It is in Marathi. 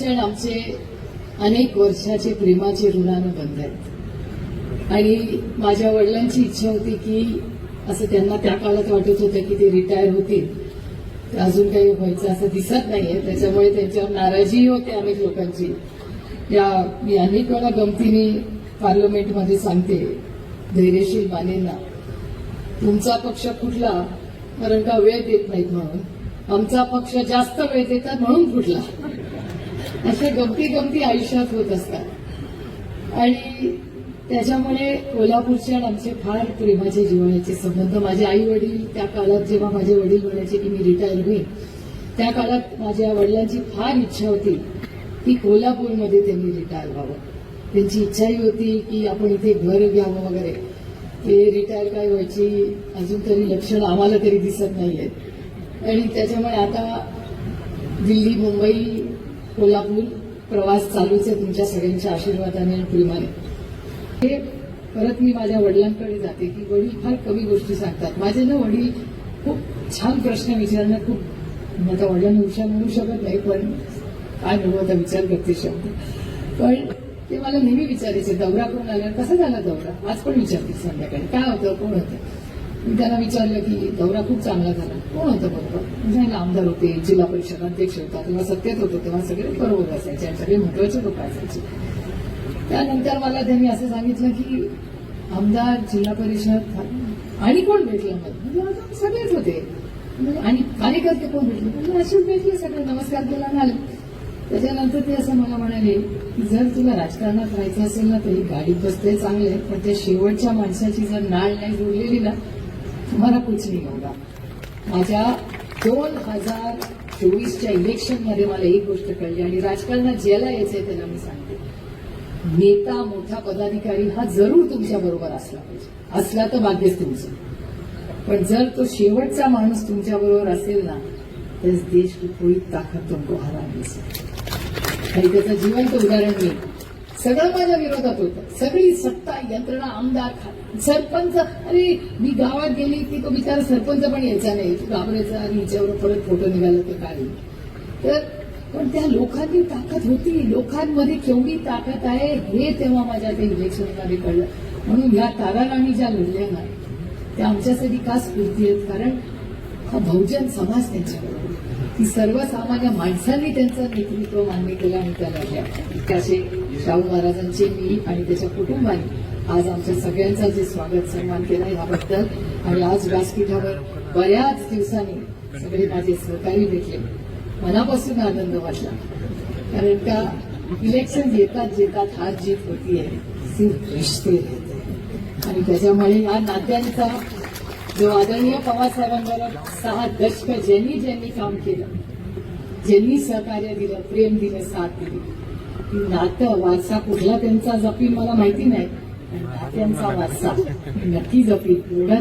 क्षण आमचे अनेक वर्षाचे प्रेमाचे ऋणानं बंद आहेत. आणि माझ्या वडिलांची इच्छा होती की असं त्यांना त्या काळात वाटत होतं की ते रिटायर होतील. अजून काही व्हायचं असं दिसत नाहीये. त्याच्यामुळे त्यांच्यावर नाराजीही होते अनेक लोकांची. या मी अनेक वेळा गमतीने पार्लमेंटमध्ये सांगते धैर्यशील मानेंना तुमचा पक्ष फुटला कारण का वेळ देत नाहीत म्हणून. आमचा पक्ष जास्त वेळ देतात म्हणून कुठला असे गमती गमती आयुष्यात होत असतात. आणि त्याच्यामुळे कोल्हापूरचे आणि आमचे फार प्रेमाचे जिवाळ्याचे संबंध माझे आई वडील त्या काळात जेव्हा माझे वडील म्हणायचे की मी रिटायर होईल त्या काळात माझ्या वडिलांची फार इच्छा होती की कोल्हापूरमध्ये त्यांनी रिटायर व्हावं. त्यांची इच्छाही होती की आपण इथे घर घ्यावं वगैरे. ते रिटायर काय व्हायची अजून तरी लक्षण आम्हाला तरी दिसत नाही आहेत आणि त्याच्यामुळे आता दिल्ली मुंबई कोल्हापूर प्रवास चालूच आहे तुमच्या सगळ्यांच्या आशीर्वादाने आणि प्रेमाने. हे परत मी माझ्या वडिलांकडे जाते की वडील फार कमी गोष्टी सांगतात. माझे ना वडील खूप छान प्रश्न विचारणं खूप माझ्या वडिलांना विचार म्हणू शकत नाही पण काय म्हणू आता विचार करते शब्द. पण ते मला नेहमी विचारायचे दौरा कोण आला कसा झाला दौरा? आज पण विचारते संध्याकाळी? काय होतं? कोण होतं? मी त्यांना विचारलं की दौरा खूप चांगला झाला. कोण होतं बरोबर? म्हणजे आमदार होते जिल्हा परिषद अध्यक्ष होता तेव्हा सत्तेत होतो तेव्हा सगळे बरोबर असायचे आणि सगळे महत्त्वाचे लोक असायचे. त्यानंतर मला त्यांनी असं सांगितलं की आमदार जिल्हा परिषद आणि कोण भेटलं मग? म्हणजे सगळेच होते. म्हणजे आणि कार्यकर्ते कोण भेटले? म्हणजे असेच भेटले सगळे नमस्कार केला आले. त्याच्यानंतर ते असं मला म्हणाले की जर तुला राजकारणात राहायचं असेल ना तरी गाडीत बसते चांगले पण त्या शेवटच्या माणसाची जर नाळ नाही जोडलेली ना तुम्हाला कुछ नाही होगा माझ्या दोन हजार चोवीसच्या इलेक्शनमध्ये मला एक गोष्ट कळली आणि राजकारणात ज्याला यायचंय त्याला मी सांगते. नेता मोठा पदाधिकारी हा जरूर तुमच्या बरोबर असला पाहिजे. असला तर भाग्यच तुमचं. पण जर तो शेवटचा माणूस तुमच्या बरोबर असेल ना तर देश की ताकद तुमको हरा आणि त्याचं जिवंत उदाहरण मी. सगळं माझ्या विरोधात होतं. सगळी सत्ता यंत्रणा आमदार सरपंच. अरे मी गावात गेली की तो बिचारा सरपंच पण यायचा नाही. घाबरायचा आणि हिच्यावर परत फोटो निघाला तर काय? तर पण त्या लोकांनी ताकद होती. लोकांमध्ये केवढी ताकद आहे हे तेव्हा माझ्या ते इलेक्शनमध्ये कळलं. म्हणून ह्या ताराराणी ज्या लढल्या ना त्या आमच्यासाठी का स्फूर्ती आहेत? कारण हा बहुजन समाज त्यांच्याबरोबर ती सर्वसामान्य माणसांनी त्यांचं नेतृत्व मान्य केलं आणि त्या लढल्या त्याचे शाहू महाराजांचे मी आणि त्याच्या कुटुंबाने आज आमच्या सगळ्यांचा जे स्वागत सन्मान केला याबद्दल आणि आज व्यासपीठावर बऱ्याच दिवसांनी सगळे माझे सहकारी भेटले. मनापासून आनंद वाटला. कारण का इलेक्शन येतात येतात हार जीत होतीये सिर्फ रिश्ते आणि त्याच्यामुळे या नात्यांचा जो आदरणीय पवारसाहेबांबरोबर सहा दशक ज्यांनी ज्यांनी काम केलं ज्यांनी सहकार्य दिलं प्रेम दिलं साथ दिली नातं वारसा कुठला त्यांचा जपील मला माहिती नाही. पण नात्यांचा वारसा मी नक्की जपील एवढंच